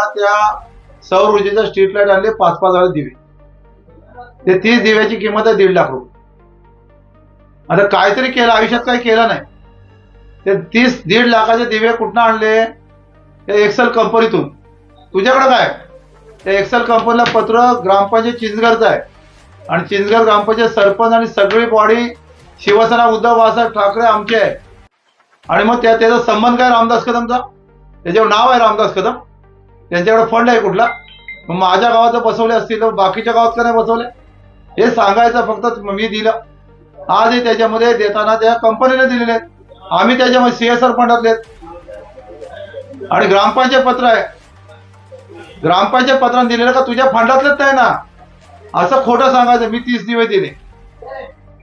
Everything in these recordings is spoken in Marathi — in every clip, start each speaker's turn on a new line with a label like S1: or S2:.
S1: त्या सौर ऊर्जेचा स्ट्रीट लाइट आणले पाच पाच हजार दिवे. ते तीस दिव्याची किंमत आहे दीड लाख रुपये. आता काहीतरी केलं आयुष्यात काही केलं नाही. ते तीस दीड लाखाचे दिवे कुठनं आणले? ते एक्सेल कंपनीतून तुझ्याकडे काय? त्या एक्सेल कंपनीला पत्र ग्रामपंचायत चिंचगडचं आहे. आणि चिंचगड ग्रामपंचायत सरपंच आणि सगळी बॉडी शिवसेना उद्धव बाळासाहेब ठाकरे आमचे आहे. आणि मग त्या त्याचा संबंध काय रामदास कदमचा? त्याच्यावर नाव आहे रामदास कदम. त्यांच्याकडे फंड आहे कुठला? मग माझ्या गावात जर बसवले असतील तर बाकीच्या गावात का नाही बसवले? हे सांगायचं फक्त मी दिलं. आजही त्याच्यामध्ये देताना त्या कंपनीने दिलेले आहेत. आम्ही त्याच्यामध्ये सीएसआर फंडातले आहेत. आणि ग्रामपंचायत पत्र आहे. ग्रामपंचायत पत्राने दिलेलं का तुझ्या फंडातलंच नाही ना? असं खोटं सांगायचं मी तीस दिवे दिले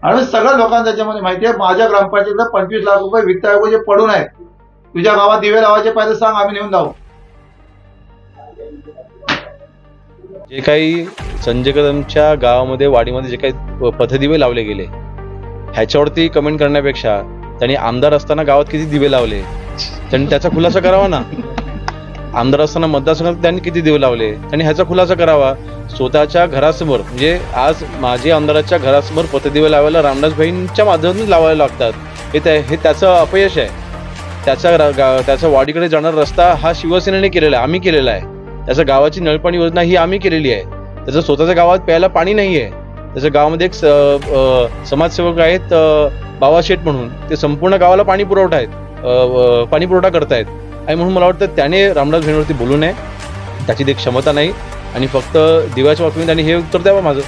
S1: आणि सगळ्या लोकांना त्याच्यामध्ये माहिती आहे माझ्या ग्रामपंचायतीला पंचवीस लाख रुपये वित्त आयोगाचे पडून आहेत. तुझ्या गावात दिवे लावायचे पाहिजे सांग आम्ही नेऊन जाऊ
S2: जे काही संजय कदमच्या गावामध्ये वाडीमध्ये जे काही पथदिवे लावले गेले ह्याच्यावरती कमेंट करण्यापेक्षा त्यांनी आमदार असताना गावात किती दिवे लावले? त्यांनी त्याचा खुलासा करावा ना? आमदार असताना मतदारसंघात त्यांनी किती दिवे लावले? त्यांनी ह्याचा खुलासा करावा. स्वतःच्या घरासमोर म्हणजे आज माझे आमदाराच्या घरासमोर पथदिवे लावायला रामदास भाईंच्या माध्यमातून लावायला लागतात. हे त्या हे त्याचं अपयश आहे. त्याचा त्याचा वाडीकडे जाणारा रस्ता हा शिवसेनेने केलेला आहे आम्ही केलेला आहे. त्याचं गावाची नळपाणी योजना ही आम्ही केलेली आहे. त्याचं स्वतःच्या गावात प्यायला पाणी नाही आहे त्याच्या गावामध्ये एक स- समाजसेवक आहेत बाबा शेठ म्हणून. ते संपूर्ण गावाला पाणी पुरवठा आहेत. पाणी पुरवठा करतायत. आणि म्हणून मला वाटतं त्याने रामदास भेंडवरती बोलू नये. त्याची ते क्षमता नाही. आणि फक्त दिव्याच्या बातमी त्यांनी हे उत्तर द्यावं माझं.